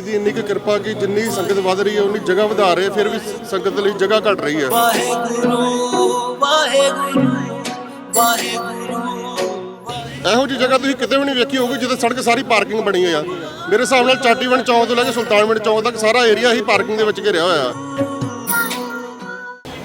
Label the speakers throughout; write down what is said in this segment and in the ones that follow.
Speaker 1: ਦੀ ਇੰਨੀ ਕੁ ਕਿਰਪਾ ਕਿ ਜਿੰਨੀ ਸੰਗਤ ਵਧ ਰਹੀ ਹੈ ਉਨੀ ਜਗ੍ਹਾ ਵਧਾ ਰਹੇ ਫਿਰ ਵੀ ਸੰਗਤ ਲਈ ਜਗ੍ਹਾ ਘਟ ਰਹੀ ਹੈ।
Speaker 2: ਵਾਹਿਗੁਰੂ ਵਾਹਿਗੁਰੂ ਵਾਹਿਗੁਰੂ
Speaker 1: ਇਹੋ ਜਿਹੀ ਜਗ੍ਹਾ ਤੁਸੀਂ ਕਿਤੇ ਵੀ ਨਹੀਂ ਵੇਖੀ ਹੋਊਗੀ ਜਿੱਥੇ ਸੜਕ ਸਾਰੀ ਪਾਰਕਿੰਗ ਬਣੀ ਹੋਈ ਆ। ਮੇਰੇ ਹਿਸਾਬ ਨਾਲ ਚਾਟੀਵਿੰਡ ਚੌਂਕ ਤੋਂ ਲੈ ਕੇ ਸੁਲਤਾਨਵਿੰਡ ਚੌਂਕ ਤੱਕ ਸਾਰਾ ਏਰੀਆ ਹੀ ਪਾਰਕਿੰਗ ਦੇ ਵਿੱਚ ਘਿਰਿਆ ਹੋਇਆ।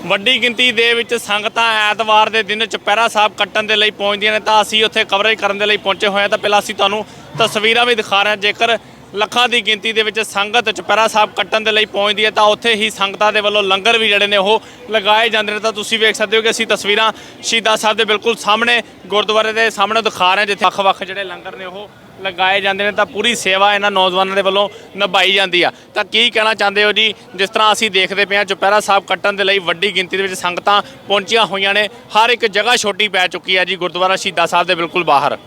Speaker 3: ਵੱਡੀ ਗਿਣਤੀ ਦੇ ਵਿੱਚ ਸੰਗਤਾਂ ਐਤਵਾਰ ਦੇ ਦਿਨ ਚੁਪਹਿਰਾ ਸਾਹਿਬ ਕੱਟਣ ਦੇ ਲਈ ਪਹੁੰਚਦੀਆਂ ਨੇ ਤਾਂ ਅਸੀਂ ਉੱਥੇ ਕਵਰੇਜ ਕਰਨ ਦੇ ਲਈ ਪਹੁੰਚੇ ਹੋਏ ਹਾਂ। ਤਾਂ ਪਹਿਲਾਂ ਅਸੀਂ ਤੁਹਾਨੂੰ ਤਸਵੀਰਾਂ ਵੀ ਦਿਖਾ ਰਹੇ ਹਾਂ। ਜੇਕਰ ਲੱਖਾਂ ਦੀ ਗਿਣਤੀ ਦੇ ਵਿੱਚ ਸੰਗਤ ਚੁਪਹਿਰਾ ਸਾਹਿਬ ਕੱਟਣ ਦੇ ਲਈ ਪਹੁੰਚਦੀ ਹੈ ਤਾਂ ਉੱਥੇ ਹੀ ਸੰਗਤਾਂ ਦੇ ਵੱਲੋਂ ਲੰਗਰ ਵੀ ਜਿਹੜੇ ਨੇ ਉਹ ਲਗਾਏ ਜਾਂਦੇ ਨੇ। ਤਾਂ ਤੁਸੀਂ ਵੇਖ ਸਕਦੇ ਹੋ ਕਿ ਅਸੀਂ ਤਸਵੀਰਾਂ ਸ਼ਹੀਦਾਂ ਸਾਹਿਬ ਦੇ ਬਿਲਕੁਲ ਸਾਹਮਣੇ ਗੁਰਦੁਆਰੇ ਦੇ ਸਾਹਮਣੇ ਦਿਖਾ ਰਹੇ ਹਾਂ, ਜਿੱਥੇ ਵੱਖ-ਵੱਖ ਜਿਹੜੇ ਲੰਗਰ ਨੇ ਉਹ ਲਗਾਏ ਜਾਂਦੇ ਨੇ। ਤਾਂ ਪੂਰੀ ਸੇਵਾ ਇਹਨਾਂ ਨੌਜਵਾਨਾਂ ਦੇ ਵੱਲੋਂ ਨਿਭਾਈ ਜਾਂਦੀ ਆ। ਤਾਂ ਕੀ ਕਹਿਣਾ ਚਾਹੁੰਦੇ ਹੋ ਜੀ? ਜਿਸ ਤਰ੍ਹਾਂ ਅਸੀਂ ਦੇਖਦੇ ਪਏ ਹਾਂ, ਚੁਪਹਿਰਾ ਸਾਹਿਬ ਕੱਟਣ ਦੇ ਲਈ ਵੱਡੀ ਗਿਣਤੀ ਦੇ ਵਿੱਚ ਸੰਗਤਾਂ ਪਹੁੰਚੀਆਂ ਹੋਈਆਂ ਨੇ। ਹਰ ਇੱਕ ਜਗ੍ਹਾ ਛੋਟੀ ਪੈ ਚੁੱਕੀ ਹੈ ਜੀ ਗੁਰਦੁਆਰਾ ਸ਼ਹੀਦਾਂ ਸਾਹਿਬ ਦੇ ਬਿਲਕੁਲ ਬਾਹਰ।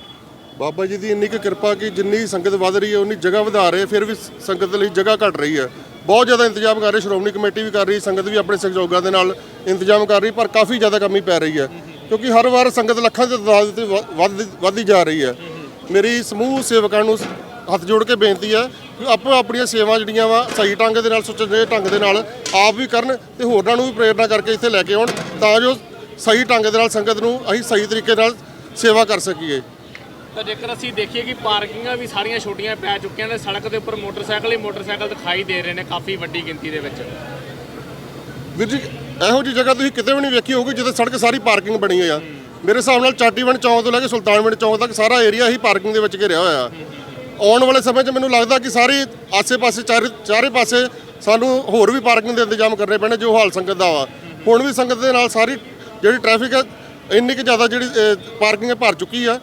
Speaker 1: ਬਾਬਾ ਜੀ ਦੀ ਇੰਨੀ ਕੁ ਕਿਰਪਾ ਕਿ ਜਿੰਨੀ ਸੰਗਤ ਵਧ ਰਹੀ ਹੈ, ਉਨੀ ਜਗ੍ਹਾ ਵਧਾ ਰਹੇ ਫਿਰ ਵੀ ਸੰਗਤ ਲਈ ਜਗ੍ਹਾ ਘਟ ਰਹੀ ਹੈ। ਬਹੁਤ ਜ਼ਿਆਦਾ ਇੰਤਜ਼ਾਮ ਕਰ ਰਹੀ, ਸ਼੍ਰੋਮਣੀ ਕਮੇਟੀ ਵੀ ਕਰ ਰਹੀ, ਸੰਗਤ ਵੀ ਆਪਣੇ ਸਹਿਯੋਗਾਂ ਦੇ ਨਾਲ ਇੰਤਜ਼ਾਮ ਕਰ ਰਹੀ, ਪਰ ਕਾਫੀ ਜ਼ਿਆਦਾ ਕਮੀ ਪੈ ਰਹੀ ਹੈ। ਕਿਉਂਕਿ ਹਰ ਵਾਰ ਸੰਗਤ ਲੱਖਾਂ ਦੀ ਤਾਦਾਦ ਤੇ ਵ- ਵੱਧ ਵੱਧਦੀ ਜਾ ਰਹੀ ਹੈ। ਮੇਰੀ ਸਮੂਹ ਸੇਵਕਾਂ ਨੂੰ ਹੱਥ ਜੋੜ ਕੇ ਬੇਨਤੀ ਹੈ ਕਿ ਆਪੋ ਆਪਣੀਆਂ ਸੇਵਾਂ ਜਿਹੜੀਆਂ ਵਾ, ਸਹੀ ਢੰਗ ਦੇ ਨਾਲ, ਸੁਚੱਜੇ ਢੰਗ ਦੇ ਨਾਲ ਆਪ ਵੀ ਕਰਨ ਤੇ ਹੋਰਨਾਂ ਨੂੰ ਵੀ ਪ੍ਰੇਰਨਾ ਕਰਕੇ ਇੱਥੇ ਲੈ ਕੇ ਆਉਣ, ਤਾਂ ਜੋ ਸਹੀ ਢੰਗ ਦੇ ਨਾਲ ਸੰਗਤ ਨੂੰ ਅਸੀਂ ਸਹੀ ਤਰੀਕੇ ਨਾਲ ਸੇਵਾ ਕਰ ਸਕੀਏ।
Speaker 3: ਤਾਂ ਜੇਕਰ ਅਸੀਂ ਦੇਖੀਏ ਕਿ ਪਾਰਕਿੰਗਾਂ ਵੀ ਸਾਰੀਆਂ ਛੋਟੀਆਂ ਪੈ ਚੁੱਕੀਆਂ ਨੇ, ਸੜਕ ਦੇ ਉੱਪਰ ਮੋਟਰਸਾਈਕਲ ਹੀ ਮੋਟਰਸਾਈਕਲ ਦਿਖਾਈ ਦੇ ਰਹੇ ਨੇ ਕਾਫੀ ਵੱਡੀ ਗਿਣਤੀ ਦੇ ਵਿੱਚ।
Speaker 1: ਵੀਰ ਜੀ, ਇਹੋ ਜਿਹੀ ਜਗ੍ਹਾ ਤੁਸੀਂ ਕਿਤੇ ਵੀ ਨਹੀਂ ਵੇਖੀ ਹੋਊਗੀ ਜਿੱਥੇ ਸੜਕ ਸਾਰੀ ਪਾਰਕਿੰਗ ਬਣੀ ਹੋਈ ਆ। ਮੇਰੇ ਹਿਸਾਬ ਨਾਲ ਚਾਟੀਵਿੰਡ ਚੌਂਕ ਤੋਂ ਲੈ ਕੇ ਸੁਲਤਾਨਵਿੰਡ ਚੌਂਕ ਤੱਕ ਸਾਰਾ ਏਰੀਆ ਹੀ ਪਾਰਕਿੰਗ ਦੇ ਵਿੱਚ ਘਿਰਿਆ ਹੋਇਆ। ਆਉਣ ਵਾਲੇ ਸਮੇਂ 'ਚ ਮੈਨੂੰ ਲੱਗਦਾ ਕਿ ਸਾਰੇ ਆਸੇ-ਪਾਸੇ, ਚਾਰੇ ਚਾਰੇ ਪਾਸੇ ਸਾਨੂੰ ਹੋਰ ਵੀ ਪਾਰਕਿੰਗ ਦੇ ਇੰਤਜ਼ਾਮ ਕਰਨੇ ਪੈਣੇ, ਜੋ ਹਾਲ ਸੰਗਤ ਦਾ ਵਾ। ਹੁਣ ਵੀ ਸੰਗਤ ਦੇ ਨਾਲ ਸਾਰੀ ਜਿਹੜੀ ਟ੍ਰੈਫਿਕ ਹੈ, ਇੰਨੀ ਕਿ ਜ਼ਿਆਦਾ ਜਿਹੜੀ ਪਾਰਕਿੰਗ ਭਰ ਚੁੱਕੀ ਆ।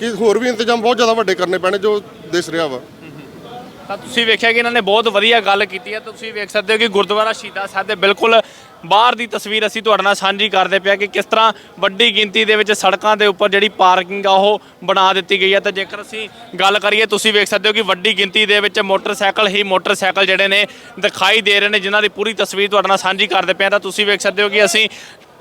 Speaker 1: ਕਿ ਹੋਰ ਵੀ ਇੰਤਜ਼ਾਮ ਬਹੁਤ ਜ਼ਿਆਦਾ ਵੱਡੇ ਕਰਨੇ ਪੈਣੇ ਜੋ ਦਿਸ ਰਿਹਾ ਵਾ।
Speaker 3: ਤਾਂ ਤੁਸੀਂ ਵੇਖਿਆ ਕਿ ਇਹਨਾਂ ਨੇ ਬਹੁਤ ਵਧੀਆ ਗੱਲ ਕੀਤੀ ਹੈ। ਤੁਸੀਂ ਵੇਖ ਸਕਦੇ ਹੋ ਕਿ ਗੁਰਦੁਆਰਾ ਸ਼ਹੀਦਾਂ ਸਾਹਿਬ ਦੇ ਬਿਲਕੁਲ ਬਾਹਰ ਦੀ ਤਸਵੀਰ ਅਸੀਂ ਤੁਹਾਡੇ ਨਾਲ ਸਾਂਝੀ ਕਰਦੇ ਪਿਆ ਕਿ ਕਿਸ ਤਰ੍ਹਾਂ ਵੱਡੀ ਗਿਣਤੀ ਦੇ ਵਿੱਚ ਸੜਕਾਂ ਦੇ ਉੱਪਰ ਜਿਹੜੀ ਪਾਰਕਿੰਗ ਆ ਉਹ ਬਣਾ ਦਿੱਤੀ ਗਈ ਹੈ। ਤਾਂ ਜੇਕਰ ਅਸੀਂ ਗੱਲ ਕਰੀਏ, ਤੁਸੀਂ ਵੇਖ ਸਕਦੇ ਹੋ ਕਿ ਵੱਡੀ ਗਿਣਤੀ ਦੇ ਵਿੱਚ ਮੋਟਰਸਾਈਕਲ ਹੀ ਮੋਟਰਸਾਈਕਲ ਜਿਹੜੇ ਨੇ ਦਿਖਾਈ ਦੇ ਰਹੇ ਨੇ, ਜਿਨ੍ਹਾਂ ਦੀ ਪੂਰੀ ਤਸਵੀਰ ਤੁਹਾਡੇ ਨਾਲ ਸਾਂਝੀ ਕਰਦੇ ਪਿਆ। ਤਾਂ ਤੁਸੀਂ ਵੇਖ ਸਕਦੇ ਹੋ ਕਿ ਅਸੀਂ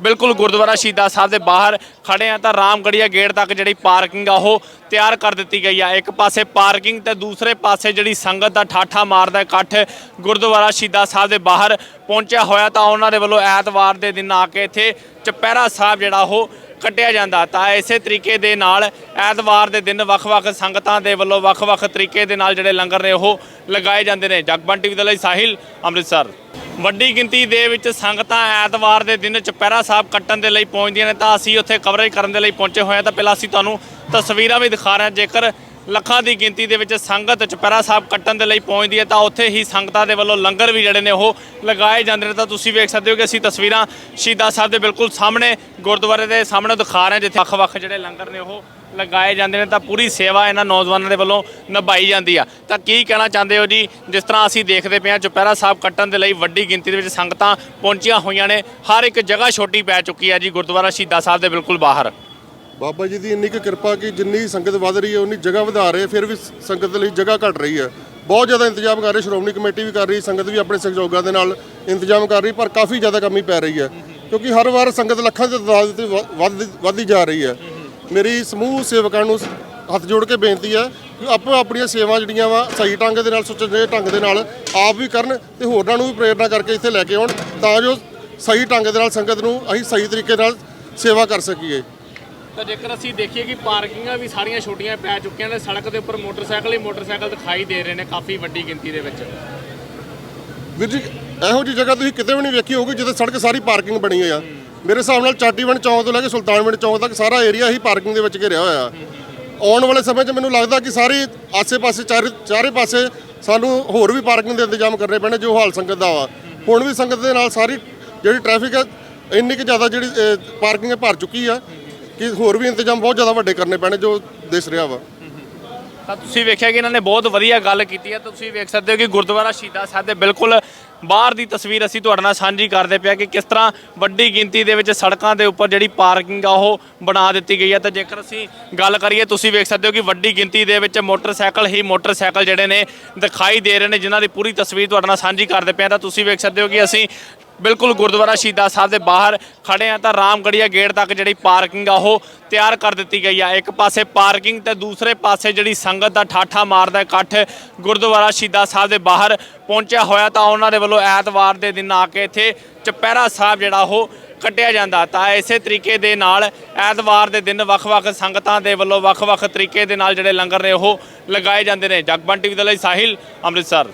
Speaker 3: ਬਿਲਕੁਲ ਗੁਰਦੁਆਰਾ ਸ਼ਹੀਦਾਂ ਸਾਹਿਬ ਦੇ ਬਾਹਰ ਖੜੇ ਆ ਤਾਂ ਰਾਮਗੜੀਆ ਗੇਟ ਤੱਕ ਜਿਹੜੀ ਪਾਰਕਿੰਗ ਆ ਉਹ ਤਿਆਰ ਕਰ ਦਿੱਤੀ ਗਈ ਆ। ਇੱਕ ਪਾਸੇ ਪਾਰਕਿੰਗ ਤੇ ਦੂਸਰੇ ਪਾਸੇ ਜਿਹੜੀ ਸੰਗਤ ਦਾ ਠਾਠਾ ਮਾਰਦਾ ਇਕੱਠ ਗੁਰਦੁਆਰਾ ਸ਼ਹੀਦਾਂ ਸਾਹਿਬ ਦੇ ਬਾਹਰ ਪਹੁੰਚਿਆ ਹੋਇਆ ਤਾਂ ਉਹਨਾਂ ਦੇ ਵੱਲੋਂ ਐਤਵਾਰ ਦੇ ਦਿਨ ਆ ਕੇ ਇੱਥੇ ਚਪਹਿਰਾ ਸਾਹਿਬ ਜਿਹੜਾ ਉਹ ਕੱਟਿਆ ਜਾਂਦਾ। ਤਾਂ ਇਸੇ ਤਰੀਕੇ ਦੇ ਨਾਲ ਐਤਵਾਰ ਦੇ ਦਿਨ ਵੱਖ-ਵੱਖ ਸੰਗਤਾਂ ਦੇ ਵੱਲੋਂ ਵੱਖ-ਵੱਖ ਤਰੀਕੇ ਦੇ ਨਾਲ ਜਿਹੜੇ ਲੰਗਰ ਨੇ ਉਹ ਲਗਾਏ ਜਾਂਦੇ ਨੇ। ਜਗਬਨ ਟੀਵੀ ਦੇ ਲਈ ਸਾਹਿਲ, ਅੰਮ੍ਰਿਤਸਰ। ਵੱਡੀ ਗਿਣਤੀ ਦੇ ਵਿੱਚ ਸੰਗਤਾਂ ਐਤਵਾਰ ਦੇ ਦਿਨ ਚੁਪਹਿਰਾ ਸਾਹਿਬ ਕੱਟਣ ਦੇ ਲਈ ਪਹੁੰਚਦੀਆਂ ਨੇ, ਤਾਂ ਅਸੀਂ ਉੱਥੇ ਕਵਰੇਜ ਕਰਨ ਦੇ ਲਈ ਪਹੁੰਚੇ ਹੋਏ ਹਾਂ। ਤਾਂ ਪਹਿਲਾਂ ਅਸੀਂ ਤੁਹਾਨੂੰ ਤਸਵੀਰਾਂ ਵੀ ਦਿਖਾ ਰਹੇ ਹਾਂ। ਜੇਕਰ ਲੱਖਾਂ ਦੀ ਗਿਣਤੀ ਦੇ ਵਿੱਚ ਸੰਗਤ ਚੁਪਹਿਰਾ ਸਾਹਿਬ ਕੱਟਣ ਦੇ ਲਈ ਪਹੁੰਚਦੀ ਹੈ ਤਾਂ ਉੱਥੇ ਹੀ ਸੰਗਤਾਂ ਦੇ ਵੱਲੋਂ ਲੰਗਰ ਵੀ ਜਿਹੜੇ ਨੇ ਉਹ ਲਗਾਏ ਜਾਂਦੇ ਨੇ। ਤਾਂ ਤੁਸੀਂ ਵੇਖ ਸਕਦੇ ਹੋ ਕਿ ਅਸੀਂ ਤਸਵੀਰਾਂ ਸ਼ਹੀਦਾਂ ਸਾਹਿਬ ਦੇ ਬਿਲਕੁਲ ਸਾਹਮਣੇ ਗੁਰਦੁਆਰੇ ਦੇ ਸਾਹਮਣੇ ਦਿਖਾ ਰਹੇ ਹਾਂ, ਜਿੱਥੇ ਵੱਖ-ਵੱਖ ਜਿਹੜੇ ਲੰਗਰ ਨੇ ਉਹ ਲਗਾਏ ਜਾਂਦੇ ਨੇ। ਤਾਂ ਪੂਰੀ ਸੇਵਾ ਇਹਨਾਂ ਨੌਜਵਾਨਾਂ ਦੇ ਵੱਲੋਂ ਨਿਭਾਈ ਜਾਂਦੀ ਆ। ਤਾਂ ਕੀ ਕਹਿਣਾ ਚਾਹੁੰਦੇ ਹੋ ਜੀ? ਜਿਸ ਤਰ੍ਹਾਂ ਅਸੀਂ ਦੇਖਦੇ ਪਏ ਹਾਂ, ਚੁਪਹਿਰਾ ਸਾਹਿਬ ਕੱਟਣ ਦੇ ਲਈ ਵੱਡੀ ਗਿਣਤੀ ਦੇ ਵਿੱਚ ਸੰਗਤਾਂ ਪਹੁੰਚੀਆਂ ਹੋਈਆਂ ਨੇ। ਹਰ ਇੱਕ ਜਗ੍ਹਾ ਛੋਟੀ ਪੈ ਚੁੱਕੀ ਹੈ ਜੀ ਗੁਰਦੁਆਰਾ ਸ਼ਹੀਦਾਂ ਸਾਹਿਬ ਦੇ ਬਿਲਕੁਲ ਬਾਹਰ।
Speaker 1: ਬਾਬਾ ਜੀ ਦੀ ਇੰਨੀ ਕੁ ਕਿਰਪਾ ਕਿ ਜਿੰਨੀ ਸੰਗਤ ਵਧ ਰਹੀ ਹੈ, ਉਨੀ ਜਗ੍ਹਾ ਵਧਾ ਰਹੇ ਫਿਰ ਵੀ ਸੰਗਤ ਲਈ ਜਗ੍ਹਾ ਘਟ ਰਹੀ ਹੈ। ਬਹੁਤ ਜ਼ਿਆਦਾ ਇੰਤਜ਼ਾਮ ਕਰ ਰਹੀ, ਸ਼੍ਰੋਮਣੀ ਕਮੇਟੀ ਵੀ ਕਰ ਰਹੀ, ਸੰਗਤ ਵੀ ਆਪਣੇ ਸਹਿਯੋਗਾਂ ਦੇ ਨਾਲ ਇੰਤਜ਼ਾਮ ਕਰ ਰਹੀ, ਪਰ ਕਾਫੀ ਜ਼ਿਆਦਾ ਕਮੀ ਪੈ ਰਹੀ ਹੈ। ਕਿਉਂਕਿ ਹਰ ਵਾਰ ਸੰਗਤ ਲੱਖਾਂ ਦੀ ਤਾਦਾਦ ਤੇ ਵ- ਵੱਧ ਵੱਧਦੀ ਜਾ ਰਹੀ ਹੈ। ਮੇਰੀ ਸਮੂਹ ਸੇਵਕਾਂ ਨੂੰ ਹੱਥ ਜੋੜ ਕੇ ਬੇਨਤੀ ਹੈ ਕਿ ਆਪੋ ਆਪਣੀਆਂ ਸੇਵਾਂ ਜਿਹੜੀਆਂ ਵਾ, ਸਹੀ ਢੰਗ ਦੇ ਨਾਲ, ਸੁਚੱਜੇ ਢੰਗ ਦੇ ਨਾਲ ਆਪ ਵੀ ਕਰਨ ਤੇ ਹੋਰਨਾਂ ਨੂੰ ਵੀ ਪ੍ਰੇਰਨਾ ਕਰਕੇ ਇੱਥੇ ਲੈ ਕੇ ਆਉਣ, ਤਾਂ ਜੋ ਸਹੀ ਢੰਗ ਦੇ ਨਾਲ ਸੰਗਤ ਨੂੰ ਅਸੀਂ ਸਹੀ ਤਰੀਕੇ ਨਾਲ ਸੇਵਾ ਕਰ ਸਕੀਏ।
Speaker 3: ਤਾਂ ਜੇਕਰ ਅਸੀਂ ਦੇਖੀਏ ਕਿ ਪਾਰਕਿੰਗਾਂ ਵੀ ਸਾਰੀਆਂ ਛੋਟੀਆਂ ਪੈ ਚੁੱਕੀਆਂ ਨੇ, ਸੜਕ ਦੇ ਉੱਪਰ ਮੋਟਰਸਾਈਕਲ ਹੀ ਮੋਟਰਸਾਈਕਲ ਦਿਖਾਈ ਦੇ ਰਹੇ ਨੇ ਕਾਫੀ ਵੱਡੀ ਗਿਣਤੀ ਦੇ ਵਿੱਚ।
Speaker 1: ਵੀਰ ਜੀ, ਇਹੋ ਜਿਹੀ ਜਗ੍ਹਾ ਤੁਸੀਂ ਕਿਤੇ ਵੀ ਨਹੀਂ ਵੇਖੀ ਹੋਊਗੀ ਜਿੱਥੇ ਸੜਕ ਸਾਰੀ ਪਾਰਕਿੰਗ ਬਣੀ ਹੋਈ ਆ। ਮੇਰੇ ਹਿਸਾਬ ਨਾਲ ਚਾਟੀਵਿੰਡ ਚੌਂਕ ਤੋਂ ਲੈ ਕੇ ਸੁਲਤਾਨਵਿੰਡ ਚੌਂਕ ਤੱਕ ਸਾਰਾ ਏਰੀਆ ਹੀ ਪਾਰਕਿੰਗ ਦੇ ਵਿੱਚ ਘਿਰਿਆ ਹੋਇਆ। ਆਉਣ ਵਾਲੇ ਸਮੇਂ 'ਚ ਮੈਨੂੰ ਲੱਗਦਾ ਕਿ ਸਾਰੇ ਆਸੇ-ਪਾਸੇ, ਚਾਰੇ ਚਾਰੇ ਪਾਸੇ ਸਾਨੂੰ ਹੋਰ ਵੀ ਪਾਰਕਿੰਗ ਦੇ ਇੰਤਜ਼ਾਮ ਕਰਨੇ ਪੈਣੇ, ਜੋ ਹਾਲ ਸੰਗਤ ਦਾ ਵਾ। ਹੁਣ ਵੀ ਸੰਗਤ ਦੇ ਨਾਲ ਸਾਰੀ ਜਿਹੜੀ ਟ੍ਰੈਫਿਕ ਹੈ, ਇੰਨੀ ਕਿ ਜ਼ਿਆਦਾ ਜਿਹੜੀ ਪਾਰਕਿੰਗ ਭਰ ਚੁੱਕੀ ਆ। ਕਿ ਹੋਰ ਵੀ ਇੰਤਜ਼ਾਮ ਬਹੁਤ ਜ਼ਿਆਦਾ ਵੱਡੇ ਕਰਨੇ ਪੈਣੇ ਜੋ ਦਿਸ ਰਿਹਾ ਵਾ।
Speaker 3: ਤਾਂ ਤੁਸੀਂ ਵੇਖਿਆ ਕਿ ਇਹਨਾਂ ਨੇ ਬਹੁਤ ਵਧੀਆ ਗੱਲ ਕੀਤੀ ਹੈ। ਤੁਸੀਂ ਵੇਖ ਸਕਦੇ ਹੋ ਕਿ ਗੁਰਦੁਆਰਾ ਸ਼ਹੀਦਾਂ ਸਾਹਿਬ ਦੇ ਬਿਲਕੁਲ ਬਾਹਰ ਦੀ ਤਸਵੀਰ ਅਸੀਂ ਤੁਹਾਡੇ ਨਾਲ ਸਾਂਝੀ ਕਰਦੇ ਪਿਆ ਕਿ ਕਿਸ ਤਰ੍ਹਾਂ ਵੱਡੀ ਗਿਣਤੀ ਦੇ ਵਿੱਚ ਸੜਕਾਂ ਦੇ ਉੱਪਰ ਜਿਹੜੀ ਪਾਰਕਿੰਗ ਆ ਉਹ ਬਣਾ ਦਿੱਤੀ ਗਈ ਹੈ। ਤਾਂ ਜੇਕਰ ਅਸੀਂ ਗੱਲ ਕਰੀਏ, ਤੁਸੀਂ ਵੇਖ ਸਕਦੇ ਹੋ ਕਿ ਵੱਡੀ ਗਿਣਤੀ ਦੇ ਵਿੱਚ ਮੋਟਰਸਾਈਕਲ ਹੀ ਮੋਟਰਸਾਈਕਲ ਜਿਹੜੇ ਨੇ ਦਿਖਾਈ ਦੇ ਰਹੇ ਨੇ, ਜਿਨ੍ਹਾਂ ਦੀ ਪੂਰੀ ਤਸਵੀਰ ਤੁਹਾਡੇ ਨਾਲ ਸਾਂਝੀ ਕਰਦੇ ਪਿਆ। ਤਾਂ ਤੁਸੀਂ ਵੇਖ ਸਕਦੇ ਹੋ ਕਿ ਅਸੀਂ ਬਿਲਕੁਲ ਗੁਰਦੁਆਰਾ ਸ਼ਹੀਦਾਂ ਸਾਹਿਬ ਦੇ ਬਾਹਰ ਖੜੇ ਆ ਤਾਂ ਰਾਮਗੜੀਆ ਗੇਟ ਤੱਕ ਜਿਹੜੀ ਪਾਰਕਿੰਗ ਆ ਉਹ ਤਿਆਰ ਕਰ ਦਿੱਤੀ ਗਈ ਆ। ਇੱਕ ਪਾਸੇ ਪਾਰਕਿੰਗ ਤੇ ਦੂਸਰੇ ਪਾਸੇ ਜਿਹੜੀ ਸੰਗਤ ਦਾ ਠਾਠਾ ਮਾਰਦਾ ਇਕੱਠ ਗੁਰਦੁਆਰਾ ਸ਼ਹੀਦਾਂ ਸਾਹਿਬ ਦੇ ਬਾਹਰ ਪਹੁੰਚਿਆ ਹੋਇਆ ਤਾਂ ਉਹਨਾਂ ਦੇ ਵੱਲੋਂ ਐਤਵਾਰ ਦੇ ਦਿਨ ਆ ਕੇ ਇੱਥੇ ਚੁਪਹਿਰਾ ਸਾਹਿਬ ਜਿਹੜਾ ਉਹ ਕੱਟਿਆ ਜਾਂਦਾ। ਤਾਂ ਇਸੇ ਤਰੀਕੇ ਦੇ ਨਾਲ ਐਤਵਾਰ ਦੇ ਦਿਨ ਵੱਖ-ਵੱਖ ਸੰਗਤਾਂ ਦੇ ਵੱਲੋਂ ਵੱਖ-ਵੱਖ ਤਰੀਕੇ ਦੇ ਨਾਲ ਜਿਹੜੇ ਲੰਗਰ ਨੇ ਉਹ ਲਗਾਏ ਜਾਂਦੇ ਨੇ। ਜਗਬਨ ਟੀਵੀ ਦੇ ਲਈ ਸਾਹਿਲ ਅੰਮ੍ਰਿਤਸਰ।